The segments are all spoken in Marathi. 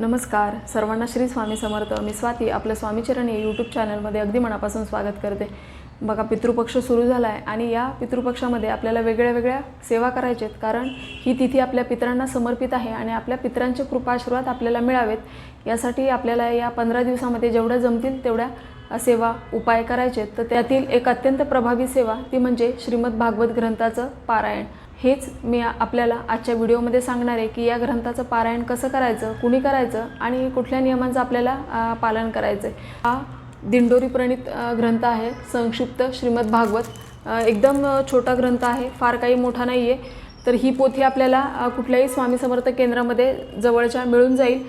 नमस्कार. सर्वांना श्री स्वामी समर्थ. मी स्वाती आपलं स्वामीचरण या यूट्यूब चॅनलमध्ये अगदी मनापासून स्वागत करते. बघा पितृपक्ष सुरू झाला आहे आणि या पितृपक्षामध्ये आपल्याला वेगळ्या वेगळ्या सेवा करायच्या आहेत. कारण ही तिथी आपल्या पितरांना समर्पित आहे आणि आपल्या पितरांचे कृपाशीर्वाद आपल्याला मिळावेत. यासाठी आपल्याला या पंधरा दिवसामध्ये जेवढ्या जमतील तेवढ्या सेवा उपाय करायचे आहेत. तर त्यातील एक अत्यंत प्रभावी सेवा ती म्हणजे श्रीमद भागवत ग्रंथाचं पारायण. हेच मी आपल्याला आजच्या व्हिडिओमध्ये सांगणार आहे की या ग्रंथाचं पारायण कसं करायचं कुणी करायचं आणि कुठल्या नियमांचं आपल्याला पालन करायचं आहे हा दिंडोरी प्रणित ग्रंथ आहे संक्षिप्त श्रीमद भागवत. एकदम छोटा ग्रंथ आहे फार काही मोठा नाही आहे तर ही पोथी आपल्याला कुठल्याही स्वामी समर्थ केंद्रामध्ये जवळच्या मिळून जाईल.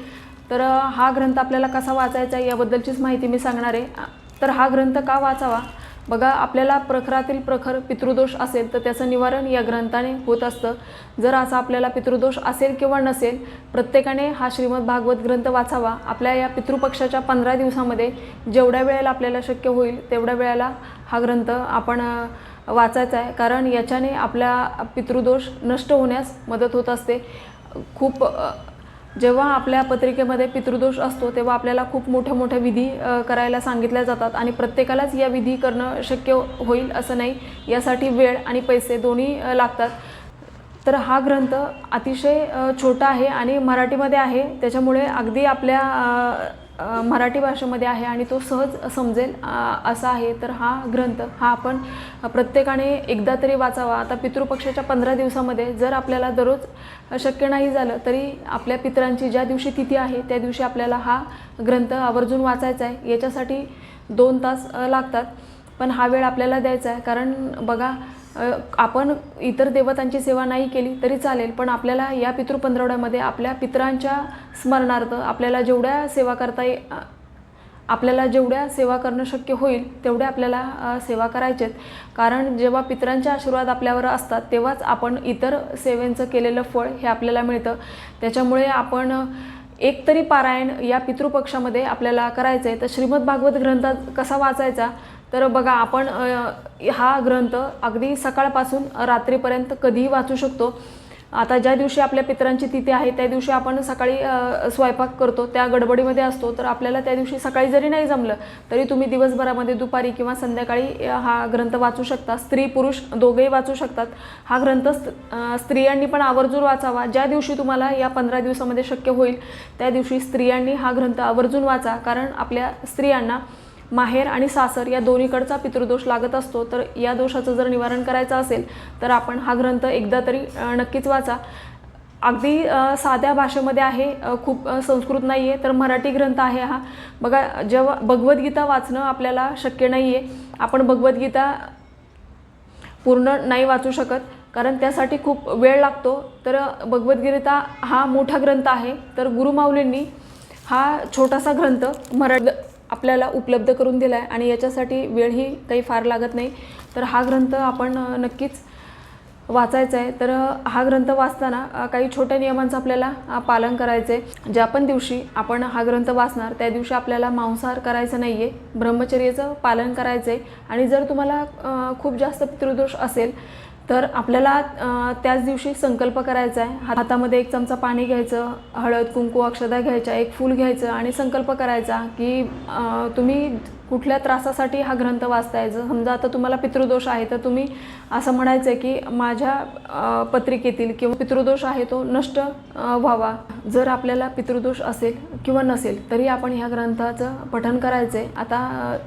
तर हा ग्रंथ आपल्याला कसा वाचायचा आहे याबद्दलचीच माहिती मी सांगणार आहे. तर हा ग्रंथ का वाचावा? बघा आपल्याला प्रखरातील प्रखर पितृदोष असेल तर त्याचं निवारण या ग्रंथाने होत असतं. जर असा आपल्याला पितृदोष असेल किंवा नसेल प्रत्येकाने हा श्रीमद भागवत ग्रंथ वाचावा. आपल्या या पितृपक्षाच्या पंधरा दिवसामध्ये जेवढ्या वेळेला आपल्याला शक्य होईल तेवढ्या वेळेला हा ग्रंथ आपण वाचायचा आहे. कारण याच्याने आपल्या पितृदोष नष्ट होण्यास मदत होत असते. खूप जेव्हा आपल्या पत्रिकेमध्ये पितृदोष असतो तेव्हा आपल्याला खूप मोठ्या मोठ्या विधी करायला सांगितल्या जातात आणि प्रत्येकालाच या विधी करणं शक्य होईल असं नाही. यासाठी वेळ आणि पैसे दोन्ही लागतात. तर हा ग्रंथ अतिशय छोटा आहे आणि मराठीमध्ये आहे. त्याच्यामुळे अगदी आपल्या मराठी भाषेमध्ये आहे आणि तो सहज समजेल असा आहे. तर हा ग्रंथ हा आपण प्रत्येकाने एकदा तरी वाचावा. आता पितृपक्षाच्या पंधरा दिवसामध्ये जर आपल्याला दररोज शक्य नाही झालं तरी आपल्या पितरांची ज्या दिवशी तिथी आहे त्या दिवशी आपल्याला हा ग्रंथ आवर्जून वाचायचा आहे. याच्यासाठी दोन तास लागतात. पण हा वेळ आपल्याला द्यायचा आहे. कारण बघा आपण इतर देवतांची सेवा नाही केली तरी चालेल पण आपल्याला या पितृ पंधरवड्यामध्ये आपल्या पितरांच्या स्मरणार्थ आपल्याला जेवढ्या सेवा करता ये आपल्याला जेवढ्या सेवा करणं शक्य होईल तेवढ्या आपल्याला सेवा करायच्या आहेत कारण जेव्हा पितरांचे आशीर्वाद आपल्यावर असतात तेव्हाच आपण इतर सेवेंचं केलेलं फळ हे आपल्याला मिळतं. त्याच्यामुळे आपण एक तरी पारायण या पितृपक्षामध्ये आपल्याला करायचं आहे तर श्रीमद भागवत ग्रंथात कसा वाचायचा? तर बघा आपण हा ग्रंथ अगदी सकाळपासून रात्रीपर्यंत कधीही वाचू शकतो. आता ज्या दिवशी आपल्या पित्रांची तिथी आहे त्या दिवशी आपण सकाळी स्वयंपाक करतो त्या गडबडीमध्ये असतो तर आपल्याला त्या दिवशी सकाळी जरी नाही जमलं तरी तुम्ही दिवसभरामध्ये दुपारी किंवा संध्याकाळी हा ग्रंथ वाचू शकता. स्त्री पुरुष दोघेही वाचू शकतात. हा ग्रंथ स्त्रियांनी पण आवर्जून वाचावा. ज्या दिवशी तुम्हाला या पंधरा दिवसामध्ये शक्य होईल त्या दिवशी स्त्रियांनी हा ग्रंथ आवर्जून वाचा. कारण आपल्या स्त्रियांना माहेर आणि सासर या दोन्हीकडचा पितृदोष लागत असतो तर या दोषाचं जर निवारण करायचं असेल तर आपण हा ग्रंथ एकदा तरी नक्कीच वाचा. अगदी साध्या भाषेमध्ये आहे खूप संस्कृत नाही आहे तर मराठी ग्रंथ आहे हा. बघा जेव्हा भगवद्गीता वाचणं आपल्याला शक्य नाही आहे आपण भगवद्गीता पूर्ण नाही वाचू शकत कारण त्यासाठी खूप वेळ लागतो. तर भगवद्गीता हा मोठा ग्रंथ आहे तर गुरुमाऊलींनी हा छोटासा ग्रंथ मराठी आपल्याला उपलब्ध करून दिला आहे आणि याच्यासाठी वेळही काही फार लागत नाही. तर हा ग्रंथ आपण नक्कीच वाचायचा आहे. तर हा ग्रंथ वाचताना काही छोट्या नियमांचं आपल्याला पालन करायचं आहे ज्या पण दिवशी आपण हा ग्रंथ वाचणार त्या दिवशी आपल्याला मांसाहार करायचं नाही आहे ब्रह्मचर्याचं पालन करायचं आहे आणि जर तुम्हाला खूप जास्त पितृदोष असेल तर आपल्याला त्याच दिवशी संकल्प करायचा आहे. हातामध्ये एक चमचा पाणी घ्यायचं हळद कुंकू अक्षदा घ्यायच्या एक फूल घ्यायचं आणि संकल्प करायचा की तुम्ही कुठल्या त्रासासाठी हा ग्रंथ वाचताय? जर समजा आता तुम्हाला पितृदोष आहे तर तुम्ही असं म्हणायचं आहे की माझ्या पत्रिकेतील किंवा पितृदोष आहे तो नष्ट व्हावा. जर आपल्याला पितृदोष असेल किंवा नसेल तरी आपण ह्या ग्रंथाचं पठन करायचं आहे आता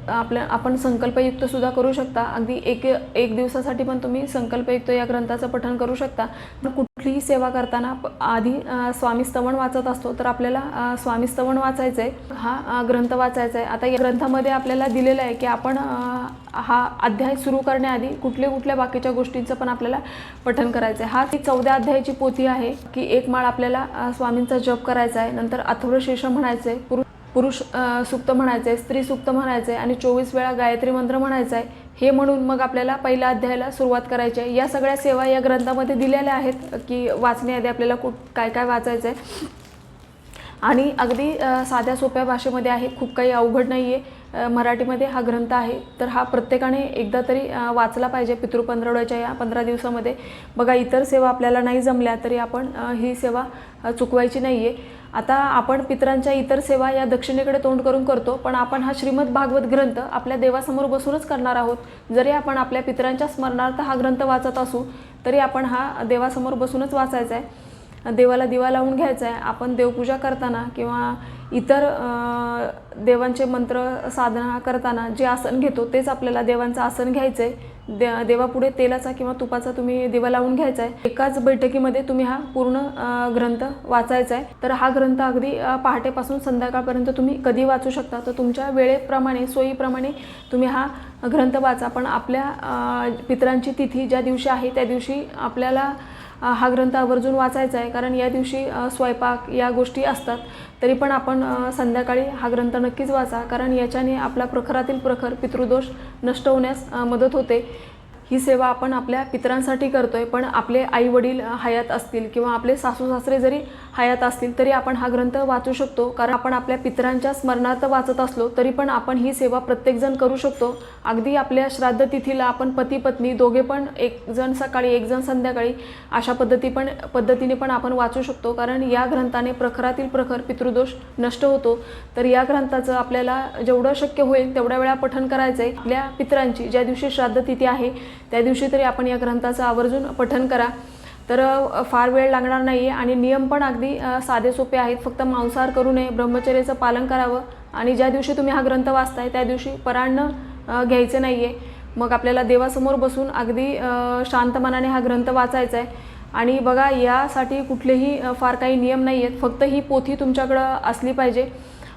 आपल्या आपण संकल्पयुक्त सुद्धा करू शकता. अगदी एक एक दिवसासाठी पण तुम्ही संकल्प उपयुक्त या ग्रंथाचं पठण करू शकता. पण कुठलीही सेवा करताना आधी अ, स्वामी वाचत असतो तर आपल्याला स्वामीस्तवण स्वामी वाचायचं आहे हा ग्रंथ वाचायचा आहे आता या ग्रंथामध्ये आपल्याला दिलेलं आहे की आपण हा अध्याय सुरू करण्याआधी कुठल्या कुठल्या बाकीच्या गोष्टींचं पण आपल्याला पठण करायचं आहे हा ती चौदा अध्यायाची पोथी आहे की एक माळ आपल्याला स्वामींचा जप करायचा आहे नंतर अथर्वशीर्ष म्हणायचं आहे पुरुष पुरुष अ, सुक्त म्हणायचं आहे स्त्री सुक्त म्हणायचं आहे आणि चोवीस वेळा गायत्री मंत्र म्हणायचा आहे हे म्हणून मग आपल्याला पहिल्या अध्यायाला सुरुवात करायची आहे. या सगळ्या सेवा या ग्रंथामध्ये दिलेल्या आहेत की वाचण्याआधी आपल्याला कुठ काय काय वाचायचं आहे आणि अगदी साध्या सोप्या भाषेमध्ये आहे खूप काही अवघड नाही आहे मराठीमध्ये हा ग्रंथ आहे. तर हा प्रत्येकाने एकदा तरी वाचला पाहिजे पितृ पंधरवड्याच्या या पंधरा दिवसामध्ये. बघा इतर सेवा आपल्याला नाही जमल्या तरी आपण ही सेवा चुकवायची नाही आहे आता आपण पितरांच्या इतर सेवा या दक्षिणेकडे तोंड करून करतो पण आपण हा श्रीमद भागवत ग्रंथ आपल्या देवासमोर बसूनच करणार आहोत. जरी आपण आपल्या पितरांच्या स्मरणार्थ हा ग्रंथ वाचत असू तरी आपण हा देवासमोर बसूनच वाचायचा आहे. देवाला दिवा लावून घ्यायचा आहे. आपण देवपूजा करताना किंवा इतर देवांचे मंत्र साधना करताना जे आसन घेतो तेच आपल्याला देवांचं आसन घ्यायचं आहे दे देवापुढे तेलाचा किंवा तुपाचा तुम्ही दिवा लावून घ्यायचा आहे एकाच बैठकीमध्ये तुम्ही हा पूर्ण ग्रंथ वाचायचा आहे तर हा ग्रंथ अगदी पहाटेपासून संध्याकाळपर्यंत तुम्ही कधी वाचू शकता? तर तुमच्या वेळेप्रमाणे सोयीप्रमाणे तुम्ही हा ग्रंथ वाचा. पण आपल्या अ, पितरांची तिथी ज्या दिवशी आहे त्या दिवशी आपल्याला हा ग्रंथ आवर्जून वाचायचा आहे. कारण या दिवशी स्वयंपाक या गोष्टी असतात. तरी पण आपण संध्याकाळी हा ग्रंथ नक्कीच वाचा. कारण याच्याने आपला प्रखरातील प्रखर पितृदोष नष्ट होण्यास मदत होते. ही सेवा आपण आपल्या पितरांसाठी करतो आहे पण आपले आई वडील हयात असतील किंवा आपले सासू सासरे जरी हयात असतील तरी आपण हा ग्रंथ वाचू शकतो. कारण आपण आपल्या पितरांच्या स्मरणार्थ वाचत असलो तरी पण आपण ही सेवा प्रत्येकजण करू शकतो. अगदी आपल्या श्राद्ध तिथीला आपण पती पत्नी दोघे पण एक जण सकाळी एक जण संध्याकाळी अशा पद्धती पण पद्धतीने पण आपण वाचू शकतो. कारण या ग्रंथाने प्रखरातील प्रखर पितृदोष नष्ट होतो. तर या ग्रंथाचं आपल्याला जेवढं शक्य होईल तेवढ्या वेळा पठण करायचं आहे आपल्या पितरांची ज्या दिवशी श्राद्ध तिथी आहे त्या दिवशी तरी आपण या ग्रंथाचं आवर्जून पठन करा. तर फार वेळ लागणार नाही आहे आणि नियम पण अगदी साधे सोपे आहेत. फक्त मांसाहार करू नये ब्रह्मचर्याचं पालन करावं आणि ज्या दिवशी तुम्ही हा ग्रंथ वाचताय त्या दिवशी परान्न घ्यायचं नाही आहे मग आपल्याला देवासमोर बसून अगदी शांत मनाने हा ग्रंथ वाचायचा आहे. आणि बघा यासाठी कुठलेही फार काही नियम नाही आहेत फक्त ही पोथी तुमच्याकडं असली पाहिजे.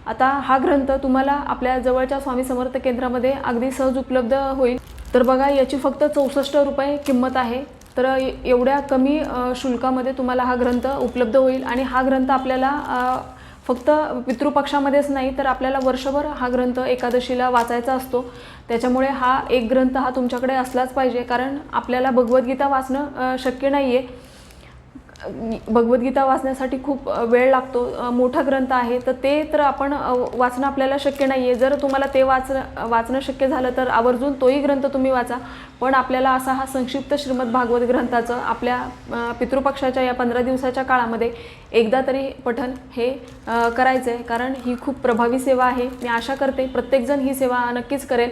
आता हा ग्रंथ तुम्हाला आपल्या जवळच्या स्वामी समर्थ केंद्रामध्ये अगदी सहज उपलब्ध होईल. तर बघा याची फक्त चौसष्ट रुपये किंमत आहे. तर एवढ्या कमी शुल्कामध्ये तुम्हाला हा ग्रंथ उपलब्ध होईल आणि हा ग्रंथ आपल्याला फक्त पितृपक्षामध्येच नाही तर आपल्याला वर्षभर हा ग्रंथ एकादशीला वाचायचा असतो. त्याच्यामुळे हा एक ग्रंथ हा तुमच्याकडे असलाच पाहिजे कारण आपल्याला भगवद्गीता वाचणं शक्य नाही आहे भगवद्गीता वाचण्यासाठी खूप वेळ लागतो. मोठा ग्रंथ आहे. तर ते तर आपण वाचणं आपल्याला शक्य नाही आहे जर तुम्हाला ते वाच वाचणं शक्य झालं तर आवर्जून तोही ग्रंथ तुम्ही वाचा. पण आपल्याला असा हा संक्षिप्त श्रीमद भागवत ग्रंथाचं आपल्या पितृपक्षाच्या या पंधरा दिवसाच्या काळामध्ये एकदा तरी पठन हे करायचं आहे कारण ही खूप प्रभावी सेवा आहे. मी आशा करते प्रत्येकजण ही सेवा नक्कीच करेल.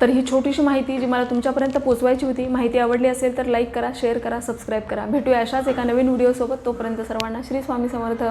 तर ही छोटीशी माहिती जी मला तुमच्यापर्यंत पोचवायची होती माहिती आवडली असेल तर लाईक करा शेअर करा सबस्क्राईब करा. भेटूया अशाच एका नवीन व्हिडिओसोबत तोपर्यंत सर्वांना श्री स्वामी समर्थ.